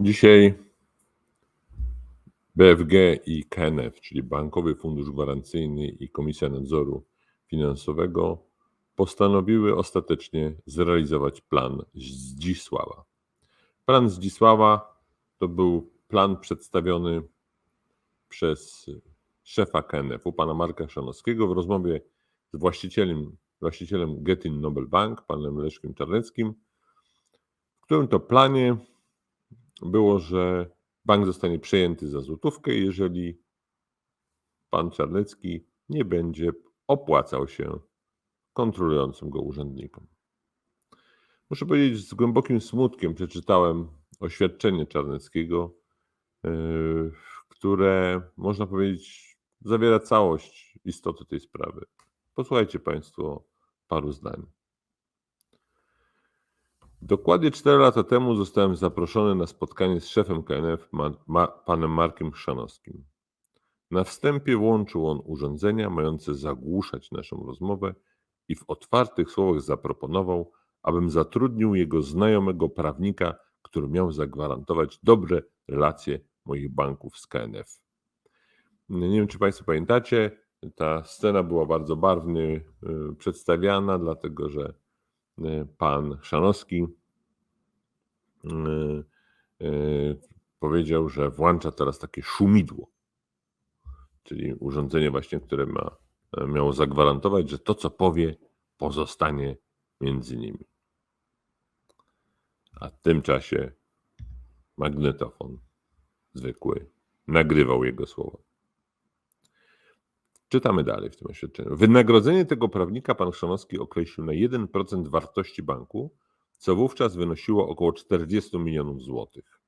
Dzisiaj BFG i KNF, czyli Bankowy Fundusz Gwarancyjny i Komisja Nadzoru Finansowego, postanowiły ostatecznie zrealizować plan Zdzisława. Plan Zdzisława to był plan przedstawiony przez szefa KNF-u, pana Marka Szanowskiego, w rozmowie z właścicielem, właścicielem Getin Nobel Bank, panem Leszkiem Czarneckim, w którym to planie było, że bank zostanie przejęty za złotówkę, jeżeli pan Czarnecki nie będzie opłacał się kontrolującym go urzędnikom. Muszę powiedzieć, z głębokim smutkiem przeczytałem oświadczenie Czarneckiego, yy, które można powiedzieć zawiera całość istoty tej sprawy. Posłuchajcie Państwo paru zdań. Dokładnie 4 lata temu zostałem zaproszony na spotkanie z szefem KNF, ma, ma, panem Markiem Chrzanowskim. Na wstępie włączył on urządzenia mające zagłuszać naszą rozmowę i w otwartych słowach zaproponował, abym zatrudnił jego znajomego prawnika, który miał zagwarantować dobre relacje moich banków z KNF. Nie wiem, czy Państwo pamiętacie, ta scena była bardzo barwnie y, przedstawiana, dlatego że y, pan Szanowski powiedział, że włącza teraz takie szumidło, czyli urządzenie właśnie, które ma, miało zagwarantować, że to, co powie, pozostanie między nimi. A w tym czasie magnetofon zwykły nagrywał jego słowa. Czytamy dalej w tym oświadczeniu. Wynagrodzenie tego prawnika pan Chrzanowski określił na 1% wartości banku, co wówczas wynosiło około 40 milionów złotych.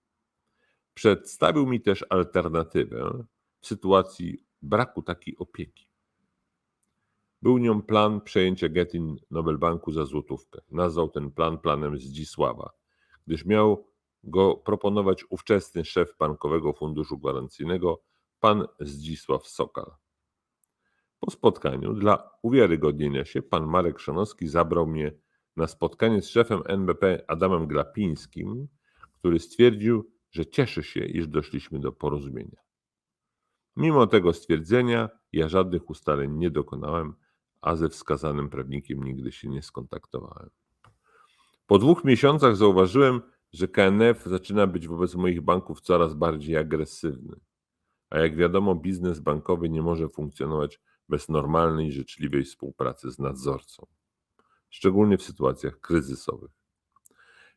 Przedstawił mi też alternatywę w sytuacji braku takiej opieki. Był nią plan przejęcia Getin Nobel Banku za złotówkę. Nazwał ten plan planem Zdzisława, gdyż miał go proponować ówczesny szef Bankowego Funduszu Gwarancyjnego, pan Zdzisław Sokal. Po spotkaniu, dla uwiarygodnienia się, pan Marek Szanowski zabrał mnie na spotkanie z szefem NBP Adamem Glapińskim, który stwierdził, że cieszy się, iż doszliśmy do porozumienia. Mimo tego stwierdzenia ja żadnych ustaleń nie dokonałem, a ze wskazanym prawnikiem nigdy się nie skontaktowałem. Po dwóch miesiącach zauważyłem, że KNF zaczyna być wobec moich banków coraz bardziej agresywny. A jak wiadomo, biznes bankowy nie może funkcjonować bez normalnej, życzliwej współpracy z nadzorcą, szczególnie w sytuacjach kryzysowych.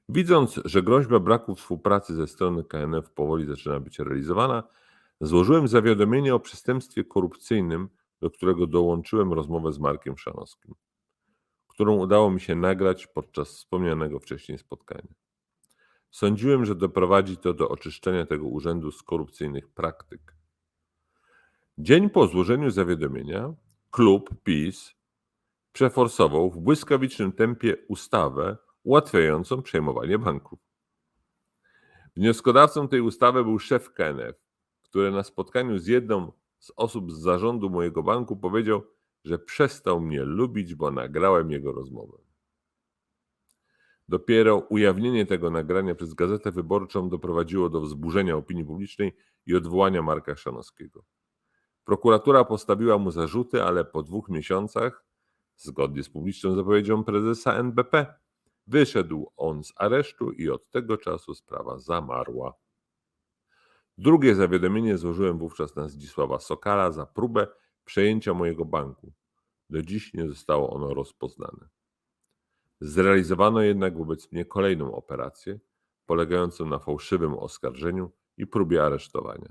Widząc, że groźba braku współpracy ze strony KNF powoli zaczyna być realizowana, złożyłem zawiadomienie o przestępstwie korupcyjnym, do którego dołączyłem rozmowę z Markiem Szanowskim, którą udało mi się nagrać podczas wspomnianego wcześniej spotkania. Sądziłem, że doprowadzi to do oczyszczenia tego urzędu z korupcyjnych praktyk. Dzień po złożeniu zawiadomienia klub PiS przeforsował w błyskawicznym tempie ustawę ułatwiającą przejmowanie banków. Wnioskodawcą tej ustawy był szef KNF, który na spotkaniu z jedną z osób z zarządu mojego banku powiedział, że przestał mnie lubić, bo nagrałem jego rozmowę. Dopiero ujawnienie tego nagrania przez Gazetę Wyborczą doprowadziło do wzburzenia opinii publicznej i odwołania Marka Szanowskiego. Prokuratura postawiła mu zarzuty, ale po dwóch miesiącach, zgodnie z publiczną zapowiedzią prezesa NBP, wyszedł on z aresztu i od tego czasu sprawa zamarła. Drugie zawiadomienie złożyłem wówczas na Zdzisława Sokala za próbę przejęcia mojego banku. Do dziś nie zostało ono rozpoznane. Zrealizowano jednak wobec mnie kolejną operację, polegającą na fałszywym oskarżeniu i próbie aresztowania.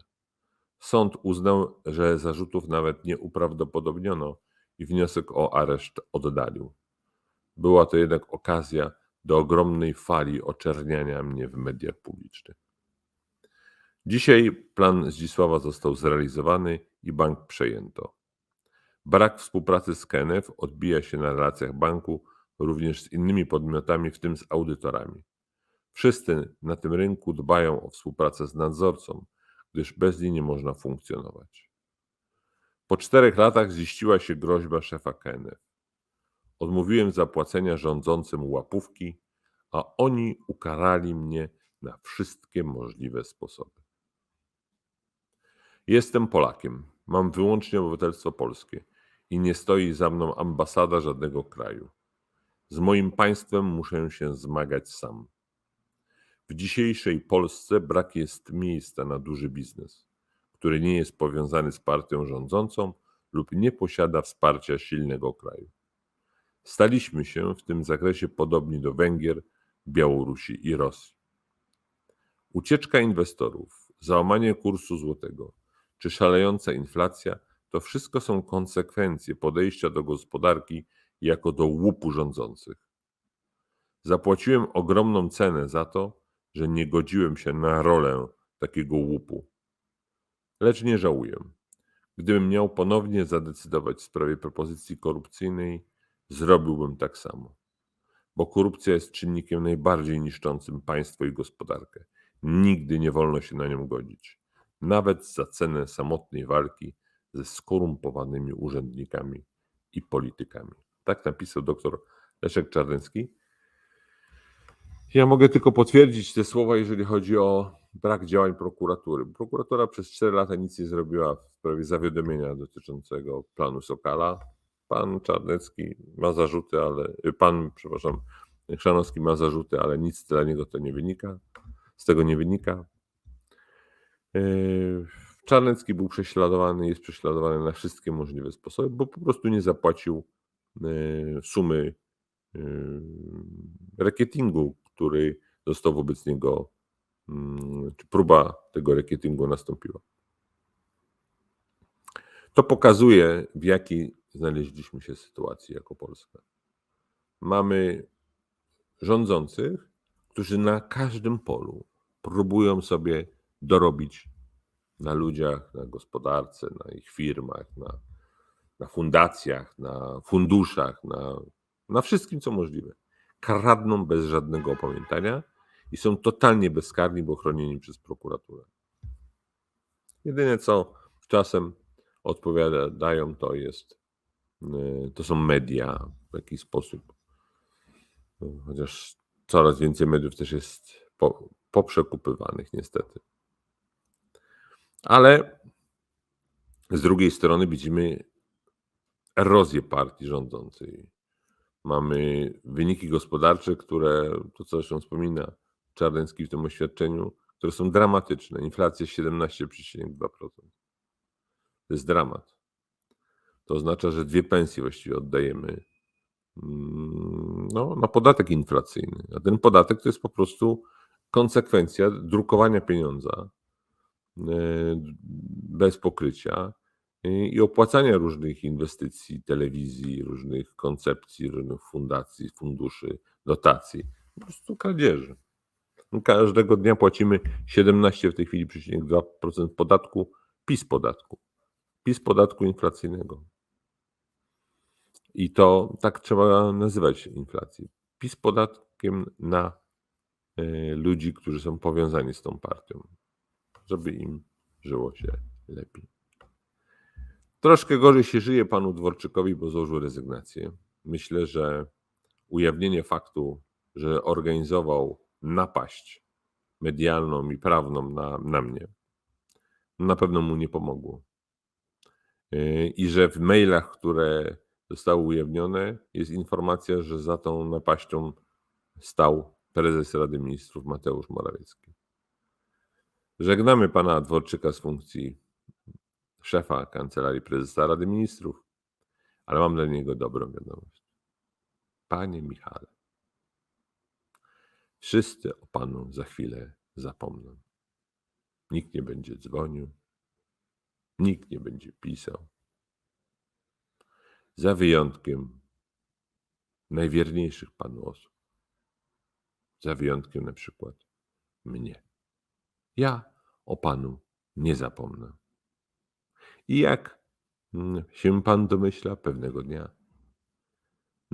Sąd uznał, że zarzutów nawet nie uprawdopodobniono i wniosek o areszt oddalił. Była to jednak okazja do ogromnej fali oczerniania mnie w mediach publicznych. Dzisiaj plan Zdzisława został zrealizowany i bank przejęto. Brak współpracy z KNF odbija się na relacjach banku również z innymi podmiotami, w tym z audytorami. Wszyscy na tym rynku dbają o współpracę z nadzorcą, gdyż bez niej nie można funkcjonować. Po czterech latach ziściła się groźba szefa KNF. Odmówiłem zapłacenia rządzącym łapówki, a oni ukarali mnie na wszystkie możliwe sposoby. Jestem Polakiem, mam wyłącznie obywatelstwo polskie i nie stoi za mną ambasada żadnego kraju. Z moim państwem muszę się zmagać sam. W dzisiejszej Polsce brak jest miejsca na duży biznes, który nie jest powiązany z partią rządzącą lub nie posiada wsparcia silnego kraju. Staliśmy się w tym zakresie podobni do Węgier, Białorusi i Rosji. Ucieczka inwestorów, załamanie kursu złotego czy szalejąca inflacja to wszystko są konsekwencje podejścia do gospodarki jako do łupu rządzących. Zapłaciłem ogromną cenę za to, że nie godziłem się na rolę takiego łupu. Lecz nie żałuję. Gdybym miał ponownie zadecydować w sprawie propozycji korupcyjnej, zrobiłbym tak samo. Bo korupcja jest czynnikiem najbardziej niszczącym państwo i gospodarkę. Nigdy nie wolno się na nią godzić, nawet za cenę samotnej walki ze skorumpowanymi urzędnikami i politykami. Tak napisał dr Leszek Czarnecki. Ja mogę tylko potwierdzić te słowa, jeżeli chodzi o brak działań prokuratury. Prokuratura przez 4 lata nic nie zrobiła w sprawie zawiadomienia dotyczącego planu Sokala. Pan Czarnecki ma zarzuty, ale pan, przepraszam, Chrzanowski ma zarzuty, ale nic dla niego to nie wynika. Z tego nie wynika. Yy, Czarnecki był prześladowany, jest prześladowany na wszystkie możliwe sposoby, bo po prostu nie zapłacił yy, sumy rekietingu, który został wobec niego, próba tego rekietingu nastąpiła. To pokazuje, w jakiej znaleźliśmy się sytuacji jako Polska. Mamy rządzących, którzy na każdym polu próbują sobie dorobić na ludziach, na gospodarce, na ich firmach, na, na fundacjach, na funduszach, na, na wszystkim, co możliwe. Kradną bez żadnego opamiętania i są totalnie bezkarni, bo chronieni przez prokuraturę. Jedyne, co czasem odpowiadają, to jest, y, to są media w jakiś sposób. Chociaż coraz więcej mediów też jest po, poprzekupywanych, niestety. Ale z drugiej strony widzimy erozję partii rządzącej. Mamy wyniki gospodarcze, które, to co zresztą wspomina Czarnecki w tym oświadczeniu, które są dramatyczne. Inflacja 17,2%. To jest dramat. To oznacza, że dwie pensje właściwie oddajemy mm, no, na podatek inflacyjny. A ten podatek to jest po prostu konsekwencja drukowania pieniądza e, bez pokrycia i opłacania różnych inwestycji, telewizji, różnych koncepcji, różnych fundacji, funduszy, dotacji. Po prostu kradzieży. Każdego dnia płacimy 17 w tej chwili 2% podatku, PiS podatku. PiS podatku inflacyjnego. I to tak trzeba nazywać inflację. PiS podatkiem na y, ludzi, którzy są powiązani z tą partią, żeby im żyło się lepiej. Troszkę gorzej się żyje panu Dworczykowi, bo złożył rezygnację. Myślę, że ujawnienie faktu, że organizował napaść medialną i prawną na, na mnie, na pewno mu nie pomogło. Yy, I że w mailach, które zostały ujawnione, jest informacja, że za tą napaścią stał prezes Rady Ministrów Mateusz Morawiecki. Żegnamy pana Dworczyka z funkcji szefa kancelarii prezesa Rady Ministrów, ale mam dla niego dobrą wiadomość. Panie Michale, wszyscy o panu za chwilę zapomną. Nikt nie będzie dzwonił, nikt nie będzie pisał. Za wyjątkiem najwierniejszych panu osób. Za wyjątkiem na przykład mnie. Ja o panu nie zapomnę. I jak się pan domyśla, pewnego dnia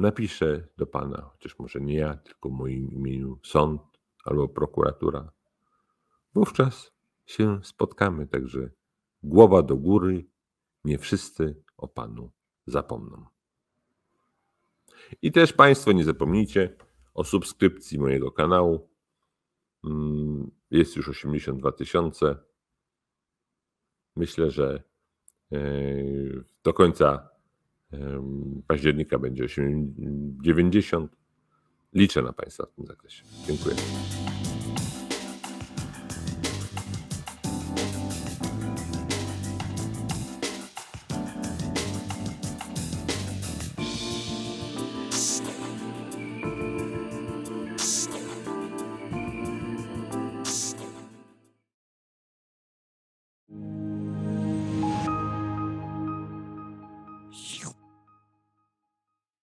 napiszę do pana, chociaż może nie ja, tylko w moim imieniu sąd albo prokuratura. Wówczas się spotkamy, także głowa do góry, nie wszyscy o panu zapomną. I też Państwo nie zapomnijcie o subskrypcji mojego kanału, Mm, Jest już 82 tysiące. Myślę, że e, do końca października będzie 8, 90. Liczę na Państwa w tym zakresie. Dziękuję.